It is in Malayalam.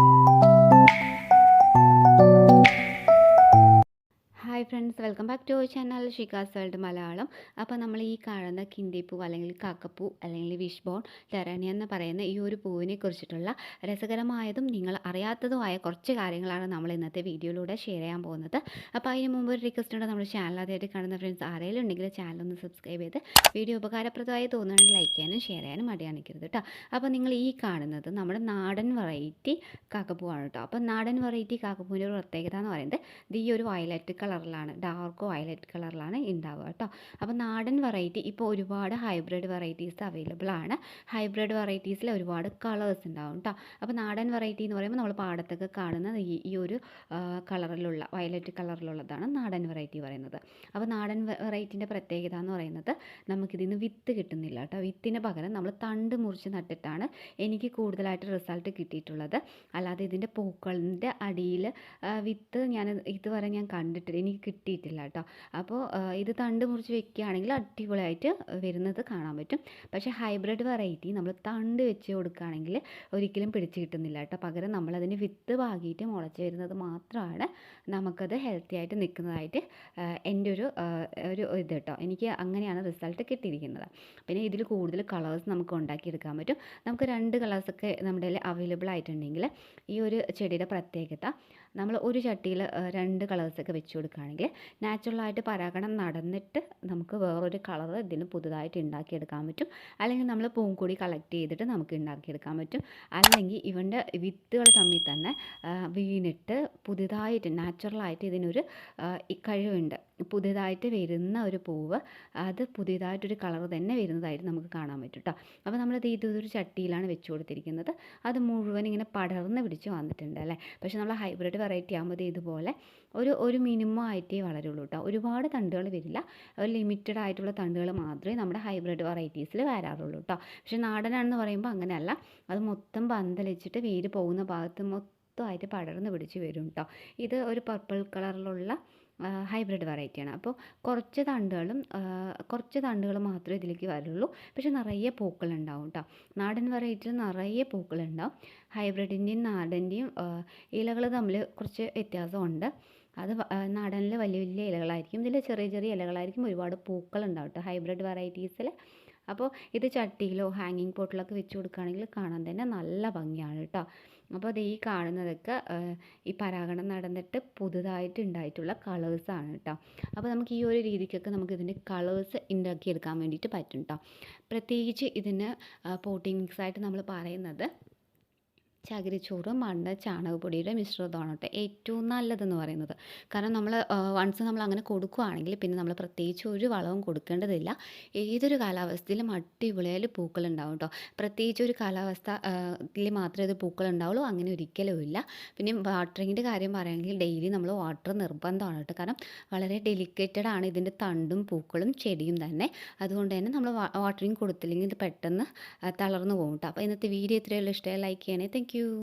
thank you friends welcome back to channel Shikha's world Malayalam അപ്പോൾ നമ്മൾ ഈ കാണുന്ന കിന്തിപ്പൂ അല്ലെങ്കിൽ കാക്കപ്പൂ അല്ലെങ്കിൽ വിഷ് ബോൺ ടെറാനിയ എന്ന് പറയുന്ന ഈ ഒരു പൂവിനെ കുറിച്ചിട്ടുള്ള രസകരമായതും നിങ്ങൾ അറിയാത്തതുമായ കുറച്ച് കാര്യങ്ങളാണ് നമ്മൾ ഇന്നത്തെ വീഡിയോയിലൂടെ ഷെയർ ചെയ്യാൻ പോകുന്നത്. അപ്പോൾ അതിന് മുമ്പ് ഒരു റിക്വസ്റ്റ് ഉണ്ട് നമ്മുടെ ചാനൽ ആദ്യമായിട്ട് കാണുന്ന ഫ്രണ്ട്സ് ആരെങ്കിലും ഉണ്ടെങ്കിൽ ചാനൽ ഒന്ന് സബ്സ്ക്രൈബ് ചെയ്ത് വീഡിയോ ഉപകാരപ്രദമായി തോന്നുകയാണെങ്കിൽ ലൈക്ക് ചെയ്യാനും ഷെയർ ചെയ്യാനും മടിയാണിക്കരുത് കേട്ടോ അപ്പോൾ നിങ്ങൾ ഈ കാണുന്നത് നമ്മുടെ നാടൻ വെറൈറ്റി കാക്കപ്പൂവാണ് കേട്ടോ അപ്പോൾ നാടൻ വെറൈറ്റി കാക്കപ്പൂവിന്റെ ഒരു പ്രത്യേകത എന്ന് പറയുന്നത് ഇത് ഈ ഒരു വയലറ്റ് കളറിലാണ് ഡാർക്ക് വയലറ്റ് കളറിലാണ് ഉണ്ടാവുക കേട്ടോ. അപ്പോൾ നാടൻ വെറൈറ്റി ഇപ്പോൾ ഒരുപാട് ഹൈബ്രിഡ് വെറൈറ്റീസ് അവൈലബിൾ ആണ്. ഹൈബ്രിഡ് വെറൈറ്റീസിൽ ഒരുപാട് കളേഴ്സ് ഉണ്ടാവും കേട്ടോ അപ്പോൾ നാടൻ വെറൈറ്റി എന്ന് പറയുമ്പോൾ നമ്മൾ പാടത്തൊക്കെ കാണുന്നത് ഈ ഈ ഒരു കളറിലുള്ള വയലറ്റ് കളറിലുള്ളതാണ് നാടൻ വെറൈറ്റി പറയുന്നത്. അപ്പോൾ നാടൻ വെറൈറ്റീന്റെ പ്രത്യേകത എന്ന് പറയുന്നത് നമുക്കിതിൽ നിന്ന് വിത്ത് കിട്ടുന്നില്ല കേട്ടോ വിത്തിന് പകരം നമ്മൾ തണ്ട് മുറിച്ച് നട്ടിട്ടാണ് എനിക്ക് കൂടുതലായിട്ട് റിസൾട്ട് കിട്ടിയിട്ടുള്ളത്. അല്ലാതെ ഇതിന്റെ പൂക്കളിന്റെ അടിയിൽ വിത്ത് ഞാൻ ഇതുവരെ ഞാൻ കണ്ടിട്ടില്ല. എനിക്ക് കിട്ടിയിട്ടില്ല കേട്ടോ. അപ്പോൾ ഇത് തണ്ട് മുറിച്ച് വെക്കുകയാണെങ്കിൽ അടിപൊളിയായിട്ട് വരുന്നത് കാണാൻ പറ്റും. പക്ഷേ ഹൈബ്രിഡ് വെറൈറ്റി നമ്മൾ തണ്ട് വെച്ച് കൊടുക്കുകയാണെങ്കിൽ ഒരിക്കലും പിടിച്ച് കിട്ടുന്നില്ല കേട്ടോ. പകരം നമ്മളതിന് വിത്ത് പാകിയിട്ട് മുളച്ച് വരുന്നത് മാത്രമാണ് നമുക്കത് ഹെൽത്തി ആയിട്ട് നിൽക്കുന്നതായിട്ട് എന്റെ ഒരു ഒരു ഇത് കേട്ടോ. എനിക്ക് അങ്ങനെയാണ് റിസൾട്ട് കിട്ടിയിരിക്കുന്നത്. പിന്നെ ഇതിൽ കൂടുതൽ കളേഴ്സ് നമുക്ക് ഉണ്ടാക്കിയെടുക്കാൻ പറ്റും. നമുക്ക് രണ്ട് കളേഴ്സൊക്കെ നമ്മുടെ കയ്യിൽ അവൈലബിൾ ആയിട്ടുണ്ടെങ്കിൽ ഈ ഒരു ചെടിയുടെ പ്രത്യേകത നമ്മൾ ഒരു ചട്ടിയിൽ രണ്ട് കളേഴ്സൊക്കെ വെച്ച് കൊടുക്കുകയാണെങ്കിൽ നാച്ചുറലായിട്ട് പരാഗണം നടന്നിട്ട് നമുക്ക് വേറൊരു കളർ ഇതിന് പുതുതായിട്ട് ഉണ്ടാക്കിയെടുക്കാൻ പറ്റും. അല്ലെങ്കിൽ നമ്മൾ പൂങ്കൊടി കളക്ട് ചെയ്തിട്ട് നമുക്ക് ഉണ്ടാക്കിയെടുക്കാൻ പറ്റും. അല്ലെങ്കിൽ ഇവന്റെ വിത്തുകൾ തമ്മിൽ തന്നെ വീണിട്ട് പുതുതായിട്ട് നാച്ചുറലായിട്ട് ഇതിനൊരു കഴിവുണ്ട്. പുതിയതായിട്ട് വരുന്ന ഒരു പൂവ് അത് പുതിയതായിട്ടൊരു കളർ തന്നെ വരുന്നതായിട്ട് നമുക്ക് കാണാൻ പറ്റും കേട്ടോ അപ്പോൾ നമ്മളത് ഇതൊരു ചട്ടിയിലാണ് വെച്ച് കൊടുത്തിരിക്കുന്നത്. അത് മുഴുവൻ ഇങ്ങനെ പടർന്ന് പിടിച്ച് വന്നിട്ടുണ്ട് അല്ലേ? പക്ഷേ നമ്മൾ ഹൈബ്രിഡ് വെറൈറ്റി ആകുമ്പോൾ ഇതുപോലെ ഒരു ഒരു മിനിമം ആയിട്ടേ വളരുള്ളൂ കേട്ടോ ഒരുപാട് തണ്ടുകൾ വരില്ല. ഒരു ലിമിറ്റഡ് ആയിട്ടുള്ള തണ്ടുകൾ മാത്രമേ നമ്മുടെ ഹൈബ്രിഡ് വെറൈറ്റീസിൽ വരാറുള്ളൂ കേട്ടോ പക്ഷേ നാടനാണെന്ന് പറയുമ്പോൾ അങ്ങനെയല്ല. അത് മൊത്തം പന്തലിച്ചിട്ട് വേര് പോകുന്ന ഭാഗത്ത് മൊത്തമായിട്ട് പടർന്ന് പിടിച്ച് വരും കേട്ടോ ഇത് ഒരു പർപ്പിൾ കളറിലുള്ള ഹൈബ്രിഡ് വെറൈറ്റിയാണ് അപ്പോൾ കുറച്ച് തണ്ടുകളും കുറച്ച് തണ്ടുകൾ മാത്രമേ ഇതിലേക്ക് വരുള്ളൂ. പക്ഷേ നിറയെ പൂക്കളുണ്ടാവും കേട്ടോ നാടൻ വെറൈറ്റിയിൽ നിറയെ പൂക്കളുണ്ടാവും ഹൈബ്രിഡിന്റെയും നാടന്റെയും ഇലകൾ തമ്മിൽ കുറച്ച് വ്യത്യാസമുണ്ട്. അത് നാടനിൽ വലിയ വലിയ ഇലകളായിരിക്കും. ഇതിൽ ചെറിയ ചെറിയ ഇലകളായിരിക്കും. ഒരുപാട് പൂക്കളുണ്ടാവും കേട്ടോ ഹൈബ്രിഡ് വെറൈറ്റീസിൽ അപ്പോൾ ഇത് ചട്ടിയിലോ ഹാങ്ങിങ് പോട്ടിലൊക്കെ വെച്ച് കൊടുക്കുകയാണെങ്കിൽ കാണാൻ തന്നെ നല്ല ഭംഗിയാണ് കേട്ടോ അപ്പോൾ അത് ഈ കാണുന്നതൊക്കെ ഈ പരാഗണം നടന്നിട്ട് പുതുതായിട്ട് ഉണ്ടായിട്ടുള്ള കളേഴ്സാണ് കേട്ടോ അപ്പോൾ നമുക്ക് ഈ ഒരു രീതിക്കൊക്കെ നമുക്ക് ഇതിന്റെ കളേഴ്സ് ഉണ്ടാക്കിയെടുക്കാൻ വേണ്ടിയിട്ട് പറ്റും കേട്ടോ പ്രത്യേകിച്ച് ഇതിന് പോട്ടിംഗ് മിക്സായിട്ട് നമ്മൾ പറയുന്നത് ചകിരിച്ചോറ് മണ്ണ് ചാണകപ്പൊടിയുടെ മിശ്രിതമാണ് കേട്ടോ ഏറ്റവും നല്ലതെന്ന് പറയുന്നത്. കാരണം നമ്മൾ വൺസ് നമ്മൾ അങ്ങനെ കൊടുക്കുകയാണെങ്കിൽ പിന്നെ നമ്മൾ പ്രത്യേകിച്ച് ഒരു വളവും കൊടുക്കേണ്ടതില്ല. ഏതൊരു കാലാവസ്ഥയിലും അടിപൊളിയായാലും പൂക്കൾ ഉണ്ടാവും കേട്ടോ പ്രത്യേകിച്ച് ഒരു കാലാവസ്ഥയിൽ മാത്രമേ ഇത് പൂക്കളുണ്ടാവുള്ളൂ. അങ്ങനെ ഒരിക്കലും ഇല്ല. പിന്നെ വാട്ടറിങ്ങിന്റെ കാര്യം പറയുകയാണെങ്കിൽ ഡെയിലി നമ്മൾ വാട്ടർ നിർബന്ധമാണ് കേട്ടോ കാരണം വളരെ ഡെലിക്കേറ്റഡ് ആണ് ഇതിന്റെ തണ്ടും പൂക്കളും ചെടിയും തന്നെ. അതുകൊണ്ട് തന്നെ നമ്മൾ വാട്ടറിങ് കൊടുത്തില്ലെങ്കിൽ ഇത് പെട്ടെന്ന് തളർന്നു പോകും കേട്ടോ അപ്പോൾ ഇന്നത്തെ വീഡിയോ ഇത്രയുള്ള ഇഷ്ടമായി ലൈക്ക് ചെയ്യണേ. Thank Thank you.